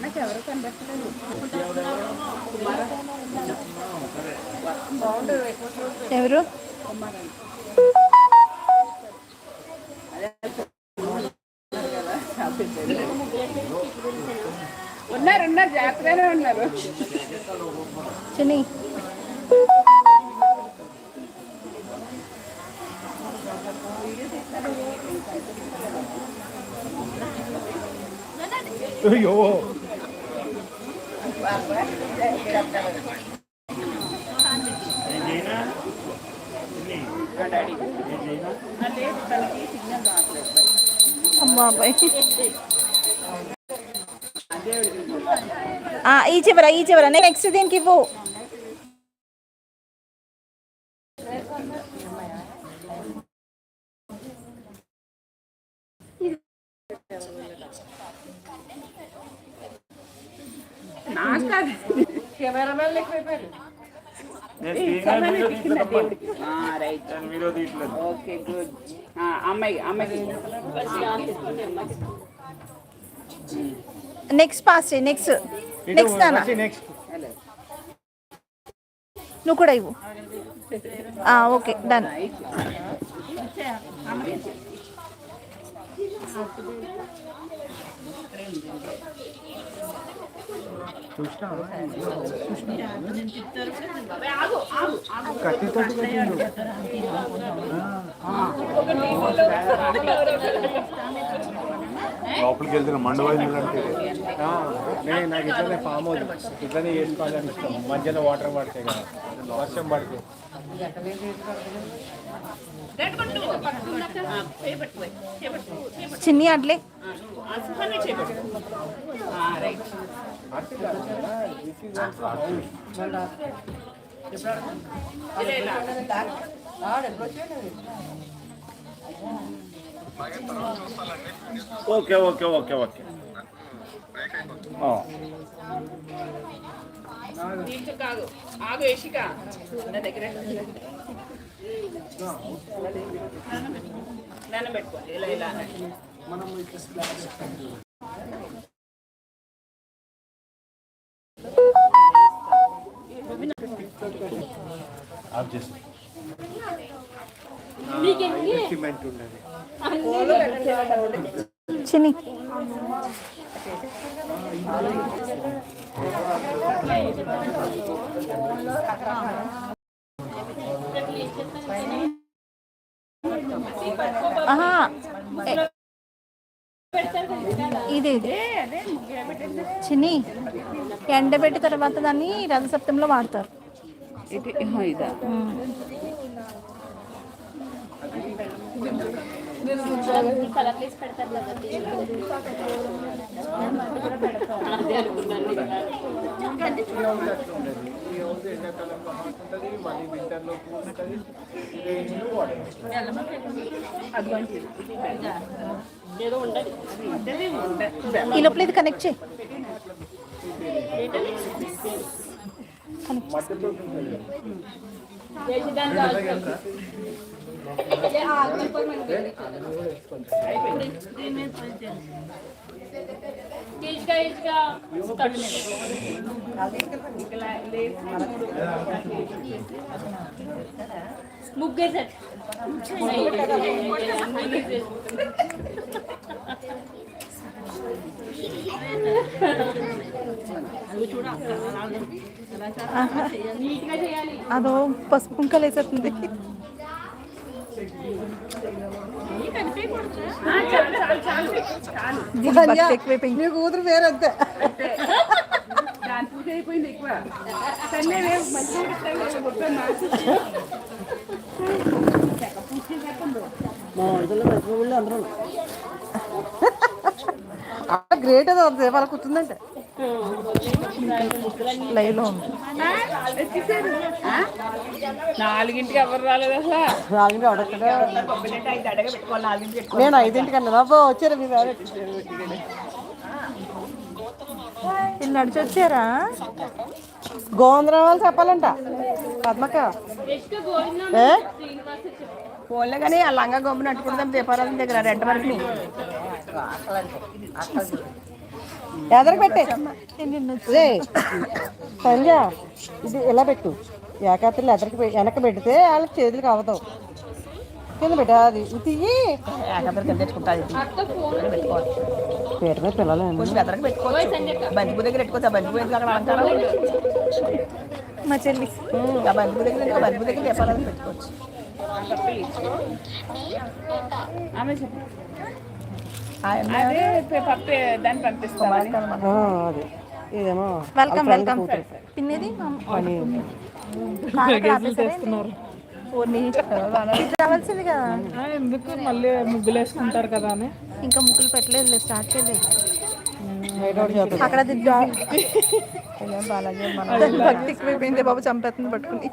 నాకు ఎవరు ఎవరు? ఉన్నారు ఉన్నారు జాగ్రత్తగానే ఉన్నారు. చిన్ని. అయ్యో లేదు తనకి సిగ్నల్ రావట్లేదు అమ్మా అబ్బాయి ఆ, ఈ చివర ఈ చివర నెక్స్ట్ దీనికి ఇవ్వు ఓకే గుడ్. అమ్మాయి అమ్మాయి నెక్స్ట్ పాస్ చేయి నెక్స్ట్. నెక్స్ట్ నువ్వు కూడా ఇవ్వు. ఆ, ఓకే డన్ కత్తితో లోపలికి వెళ్తున్న మండవాయిలు అంటే నేను నాకు ఇట్లనే ఫామ్ అవుతుంది ఇట్లనే వేసుకోవాలని ఇష్టం. మధ్యలో వాటర్ పడతాయి కదా. వర్షం పడితే. చిన్ని అట్లే right okay okay okay okay నీకు కాదు ఆగు యశిక నా దగ్గర దండం ఇలా ఇలా ఆఫ్ చేసి సిమెంట్ చిన్ని ఆహా ఏ- ఇది చిన్ని ఎండబెట్టిన తర్వాత దాన్ని రథసప్తంలో వాడతారు. ఇది ఇహో ఇదా ఉమ్. ఈ రోజు ఎండాకాలంలో హాట్ ఉంటుంది మళ్ళీ వింటర్లో కూల్ ఉంటుంది రేంజ్లో వాటర్ ఏదో ఉండదు అది ఉండదు ఈ లోపల ఇది కనెక్ట్ చేయి కనెక్ట్ నీట్గా చేయాలి. అదో పసుపు కుంకలు వేసేస్తుంది నీ కూతురు వేరే అంతే దాని పూజ అయిపోయింది ఎక్కువ రేపు మంచిగా. గ్రేట్ అది అంతే వాళ్ళకి కూర్చుందంటే ఉంది? నాలుగింటికి ఎవరు రాలేదు అసలు? అడగడ పెట్టుకోవాలి నేను ఐదింటికి అబ్బో వచ్చారు మీ వేరే? వీళ్ళు నడిచి వచ్చారా? గోంద్రం వాళ్ళు చెప్పాలంట. పద్మక ఏ? ఫోన్లో కానీ ఆ లంగా గొప్పని అట్టుకుంటాం దీపారాధన దగ్గర రెడ్ వరకు ఎదరికి పెట్టే రే సంజ ఇది ఇలా పెట్టు. ఏకాత్రలు ఎదరికి వెనక పెడితే వాళ్ళకి చేతులకు అవదావు కింద పెట్టు అది ఇది పేట మీద పిల్లలు బంతిపూ దగ్గర పెట్టుకోవచ్చు ఆ బంతిపూ ఎందుకు అక్కడ అలంకారం మా చెల్లి. ఉమ్, ఆ బంతిపూ దగ్గర ఎందుకు? ఆ బంతిపూ దగ్గర దీపారాధన పెట్టుకోవచ్చు. అదే పప్పే దాన్ని పంపిస్తామని ఆ, అది. ఇదేమో వెల్కమ్ వెల్కమ్. పిన్నిది రావాల్సింది కదా. ఎందుకు మళ్ళీ ముగ్గులు వేసుకుంటారు కదా అని. ఇంకా ముగ్గులు పెట్టలేదు స్టార్ట్ చేయలేదు. అక్కడ అది డా- దాని భక్తి ఎక్కువైపోయింది బాబు చంపేస్తుంది పట్టుకుని.